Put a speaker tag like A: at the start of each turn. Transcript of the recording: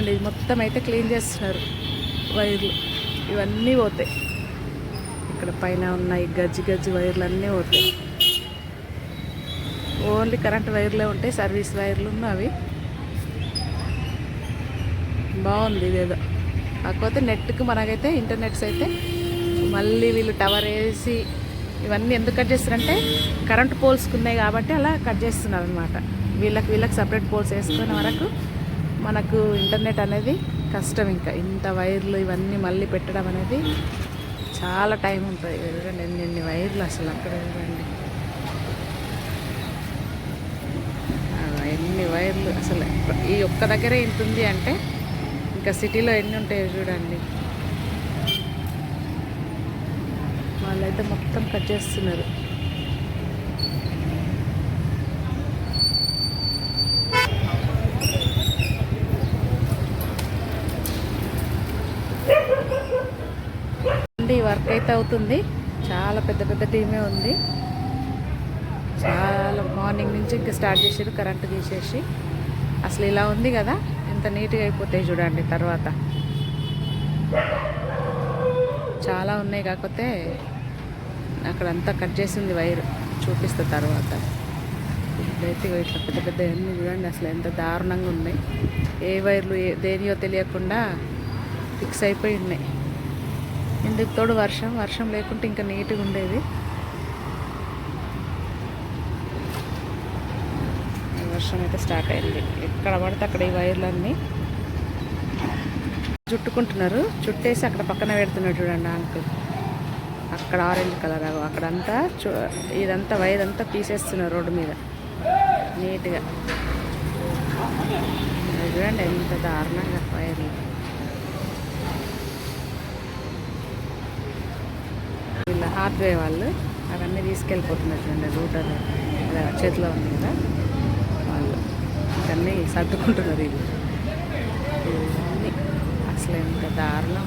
A: అండి ఇది మొత్తం అయితే క్లీన్ చేస్తున్నారు. వైర్లు. ఇవన్నీ పోతాయి. ఇక్కడ పైన ఉన్నాయి గజ్జి గజ్జి వైర్లు అన్నీ పోతాయి. ఓన్లీ కరెంట్ వైర్లే ఉంటాయి సర్వీస్ వైర్లు అవి. బాగుంది ఇదేదో కాకపోతే నెట్కి మనకైతే ఇంటర్నెట్స్ అయితే మళ్ళీ వీళ్ళు టవర్ వేసి ఇవన్నీ ఎందుకు కట్ చేస్తారంటే కరెంట్ పోల్స్కి ఉన్నాయి కాబట్టి అలా కట్ చేస్తున్నారు అనమాట వీళ్ళకి వీళ్ళకి సపరేట్ పోల్స్ వేసుకునే వరకు మనకు ఇంటర్నెట్ అనేది కష్టం ఇంకా. ఇంత వైర్లు ఇవన్నీ మళ్ళీ పెట్టడం అనేది చాలా టైం ఉంటుంది. చూడండి ఎన్ని ఎన్ని వైర్లు అసలు అక్కడ చూడండి. ఎన్ని వైర్లు అసలు ఈ ఒక్క దగ్గరే ఇంత ఉంది అంటే ఇంకా సిటీలో ఎన్ని ఉంటాయో చూడండి. వాళ్ళైతే మొత్తం కట్ చేస్తున్నారు. అండి వర్క్ అయితే అవుతుంది. చాలా పెద్ద పెద్ద టీమే ఉంది. చాలా మార్నింగ్ నుంచి ఇంకా స్టార్ట్ చేసారు కరెంటు తీసేసి. అసలు ఇలా ఉంది కదా ఎంత నీట్గా అయిపోతాయి చూడండి తర్వాత. చాలా ఉన్నాయి కాకపోతే అక్కడ అంతా కట్ చేసింది వైర్ చూపిస్తా తర్వాత. ఇప్పుడైతే ఇట్లా పెద్ద పెద్ద అన్నీ చూడండి అసలు ఎంత దారుణంగా ఉన్నాయి. ఏ వైర్లు ఏ దేనియో తెలియకుండా ఫిక్స్ అయిపోయి ఉన్నాయి. ఇందుకు తోడు వర్షం వర్షం లేకుంటే ఇంకా నీట్గా ఉండేది. వర్షం అయితే స్టార్ట్ అయింది. ఎక్కడ పడితే అక్కడ ఈ వైర్లన్నీ చుట్టుకుంటున్నారు. చుట్టేసి అక్కడ పక్కన పెడుతున్నారు చూడండి అంకుల్. అక్కడ ఆరెంజ్ కలర్ అక్కడంతా చూ ఇదంతా వైర్ అంతా తీసేస్తున్నారు రోడ్డు మీద. నీట్గా. చూడండి ఎంత దారుణంగా వైర్లు. హార్డ్వే వాళ్ళు అవన్నీ తీసుకెళ్ళిపోతున్నారు చూడండి రూటర్ చేతిలో ఉంది కదా వాళ్ళు. ఇవన్నీ సర్దుకుంటున్నారు ఇవి. అసలు ఎంత దారుణం.